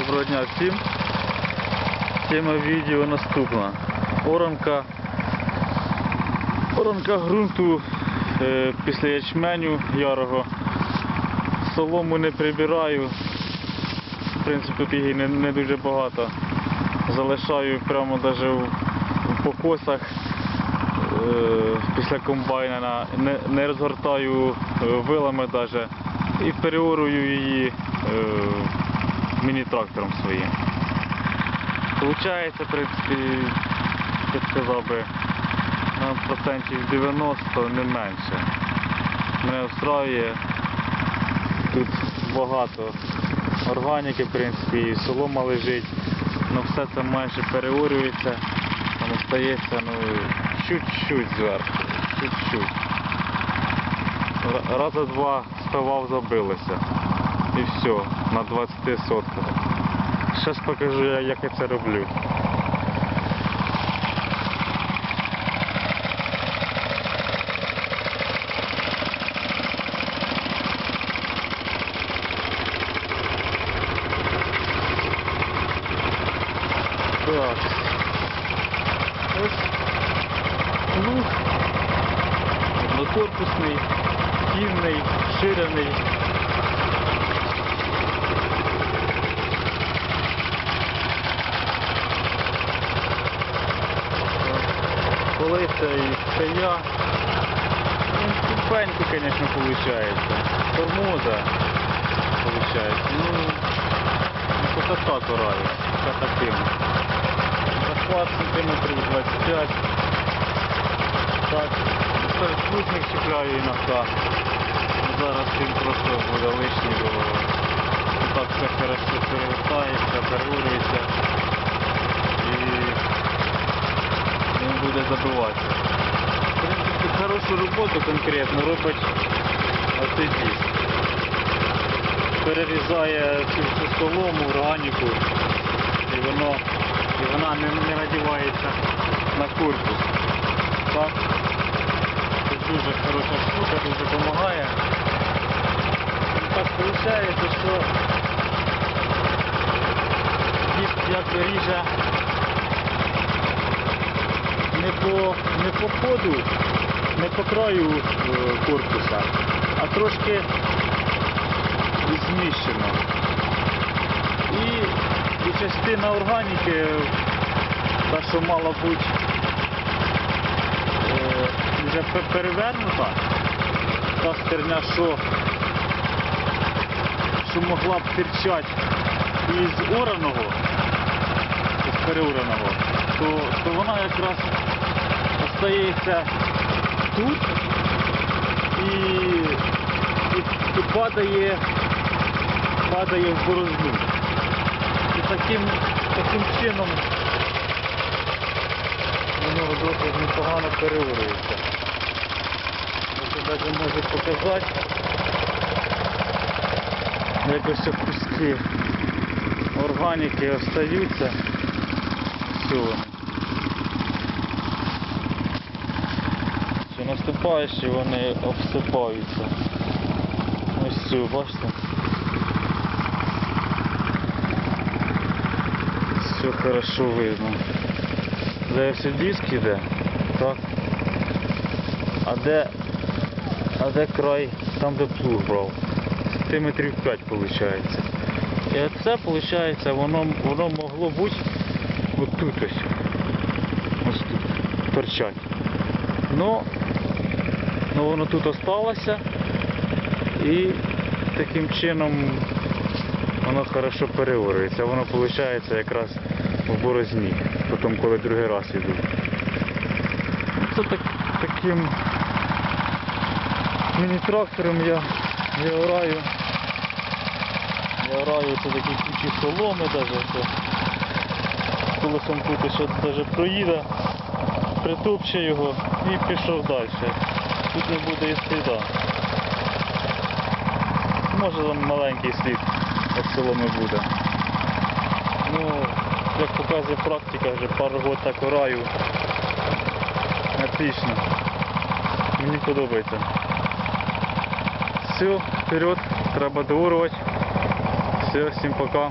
Доброго дня всім. Тема відео наступна. Оранка. Оранка ґрунту е, після ячменю ярого. Солому не прибираю. В принципі, її не, не дуже багато. Залишаю прямо навіть в, в покосах е, після комбайна. на- Не, не розгортаю е, вилами навіть. І переорую її е, міні-трактором своїм. Получається, в принципі, я сказав би, на процентів 90, не менше. Мене встраює тут багато органіки, в принципі, і солома лежить, але все це майже переорюється, там остається ну, чуть-чуть зверху, чуть-чуть. Ра- Раза два спивав, забилося. І все, на 20 сотках. Зараз покажу, як я це роблю. Так. Ось луг однокорпусний, кінний, ширений. Колися і це. Ну, Тупенько, звісно, виходить. Тормоза виходить. Ну, ну це так ораю. Це таким. Захват сантиметрів 25. Так. Передплутник чіпляю іноді. Зараз він просто буде лишній, бо так все хорошо перевертається, переурюється і він. В принципі, хорошу роботу конкретно робить оцей диск. Перерізає цю всю солому, органіку і воно і вона не, не надівається на корпус. Так? Це дуже хороша штука, дуже допомагає. І так виходить, що диск як ріже не по, не по ходу, не по краю е, корпуса, а трошки зміщено. І, і частина органіки, та, що мала бути е, вже перевернута, та стерня, що, що могла б стирчати із ораного, із переораного, то, то вона якраз остається тут і, і, і падає, падає в борозну. І таким, таким чином воно досить непогано переорюється. Ось я навіть можу показати. Якось ось куски органіки остаються. Все вони. Що наступаєш і вони обсипаються. Ось все, бачите? Все хорошо видно. Де все диск іде, так? А де, а де край, там де плуг брав? Сантиметрів 5 виходить. І оце, виходить, воно, воно могло бути отут ось. Ось тут. Торчать. Ну, ну воно тут осталося і таким чином воно хорошо переорюється. Воно виходить якраз в борозні, потім коли другий раз йду. Це так, таким міні-трактором я, я ораю. Я ораю це такі кучі соломи навіть. Колесом тут ще навіть проїде, притопче його і пішов далі. Тут не буде і сліда. Може там маленький слід від соломи буде. Ну, як показує практика, вже пару років так ораю. Отлично. Мені подобається. Все, вперед, треба доорувати. Все, всім пока.